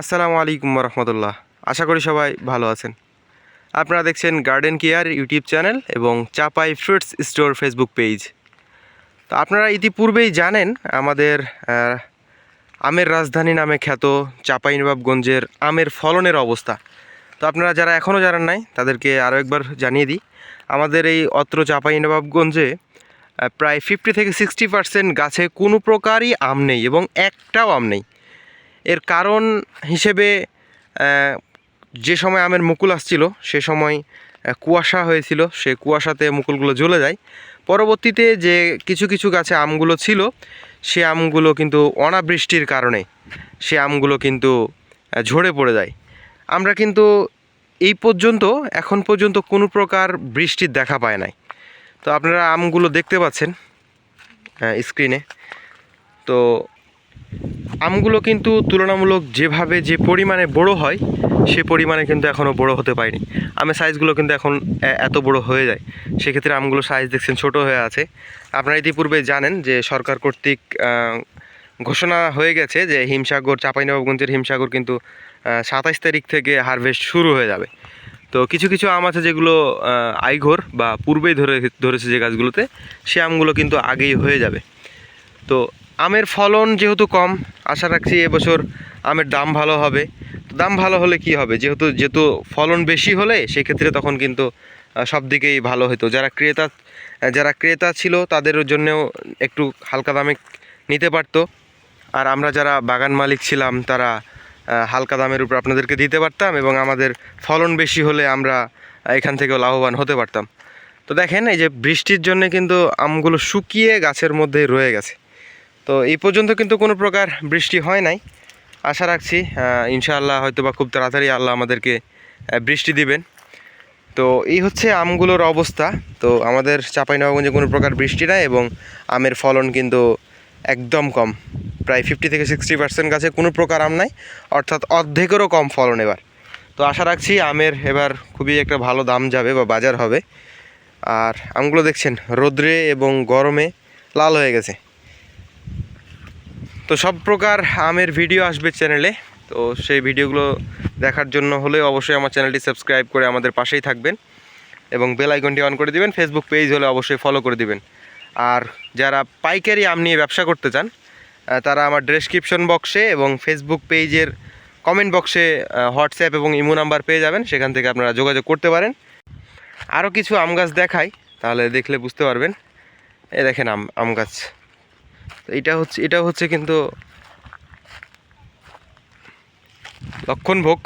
আসসালামু আলাইকুম রহমতুল্লাহ আশা করি সবাই ভালো আছেন। আপনারা দেখছেন গার্ডেন কেয়ার ইউটিউব চ্যানেল এবং Chapai fruits store Facebook page. তো আপনারা ইতিপূর্বেই জানেন আমাদের আমের রাজধানী নামে খ্যাত চাপাই নবাবগঞ্জের আমের ফলনের অবস্থা। তো আপনারা যারা এখনও জানেন নাই তাদেরকে আরও একবার জানিয়ে দিই। আমাদের এই অত্র চাঁপাইনবাবগঞ্জে আহ, প্রায় ফিফটি থেকে সিক্সটি পার্সেন্ট গাছে কোনো প্রকারই আম নেই এবং একটাও আম নেই। এর কারণ হিসেবে যে সময় আমের মুকুল আসছিল, সে সময় কুয়াশা হয়েছিল। সে কুয়াশাতে মুকুলগুলো জ্বলে যায়। পরবর্তীতে যে কিছু কিছু গাছে আমগুলো ছিল, সে আমগুলো কিন্তু অনাবৃষ্টির কারণে, সে আমগুলো কিন্তু ঝরে পড়ে যায়। আমরা কিন্তু এই পর্যন্ত, এখন পর্যন্ত কোনো প্রকার বৃষ্টির দেখা পায় নাই। তো আপনারা আমগুলো দেখতে পাচ্ছেন স্ক্রিনে তো আমগুলো কিন্তু তুলনামূলক যেভাবে যে পরিমাণে বড় হয়, সে পরিমাণে কিন্তু এখনও বড় হতে পারেনি। আমের সাইজগুলো কিন্তু এখন এত বড় হয়ে যায়, সেক্ষেত্রে আমগুলো সাইজ দেখছেন ছোট হয়ে আছে। আপনারা ইতিপূর্বে জানেন যে সরকার কর্তৃক ঘোষণা হয়ে গেছে যে হিমসাগর, চাঁপাইনবাবগঞ্জের হিমসাগর কিন্তু সাতাইশ তারিখ থেকে হারভেস্ট শুরু হয়ে যাবে। তো কিছু কিছু আম আছে যেগুলো আইঘর বা পূর্বেই ধরে, ধরেছে যে গাছগুলোতে, সে আমগুলো কিন্তু আগেই হয়ে যাবে। তো আমের ফলন যেহেতু কম, আশা রাখছি এবছর আমের দাম ভালো হবে। দাম ভালো হলে কি হবে? যেহেতু যেহেতু ফলন বেশি হলে সেক্ষেত্রে তখন কিন্তু সব দিকেই ভালো হতো। যারা ক্রেতা যারা ক্রেতা ছিল তাদের জন্যও একটু হালকা দামে নিতে পারতো। আর আমরা যারা বাগান মালিক ছিলাম, তারা হালকা দামের উপর আপনাদেরকে দিতে পারতাম এবং আমাদের ফলন বেশি হলে আমরা এখান থেকেও লাভবান হতে পারতাম। তো দেখেন, এই যে বৃষ্টির জন্য কিন্তু আমগুলো শুকিয়ে গাছের মধ্যে রয়ে গেছে। তো এই পর্যন্ত কিন্তু কোনো প্রকার বৃষ্টি হয় নাই। আশা রাখছি ইনশাআল্লাহ হয়তো বা খুব তাড়াতাড়ি আল্লাহ আমাদেরকে বৃষ্টি দিবেন। তো এই হচ্ছে আমগুলোর অবস্থা। তো আমাদের চাঁপাইনবাবগঞ্জে কোনো প্রকার বৃষ্টি নাই এবং আমের ফলন কিন্তু একদম কম। প্রায় ফিফটি থেকে সিক্সটি পার্সেন্ট গাছে কোনো প্রকার আম নাই, অর্থাৎ অর্ধেকেরও কম ফলন এবার। তো আশা রাখছি আমের এবার খুবই একটা ভালো দাম যাবে বা বাজার হবে। আর আমগুলো দেখছেন, রোদ্রে এবং গরমে লাল হয়ে গেছে। তো সব প্রকার আমের ভিডিও আসবে চ্যানেলে তো সেই ভিডিওগুলো দেখার জন্য হলে অবশ্যই আমার চ্যানেলটি সাবস্ক্রাইব করে আমাদের পাশেই থাকবেন এবং বেল আইকনটি অন করে দিবেন। ফেসবুক পেজ হলে অবশ্যই ফলো করে দিবেন। আর যারা পাইকারি আম নিয়ে ব্যবসা করতে চান তারা আমার ডেসক্রিপশন বক্সে এবং ফেসবুক পেজের কমেন্ট বক্সে হোয়াটসঅ্যাপ এবং ইমো নাম্বার পেয়ে যাবেন। সেখান থেকে আপনারা যোগাযোগ করতে পারেন। আরও কিছু আম গাছ দেখাই, তাহলে দেখলে বুঝতে পারবেন। এ দেখেন আম আম গাছ। এটা হচ্ছে এটা হচ্ছে কিন্তু লক্ষণভোগ।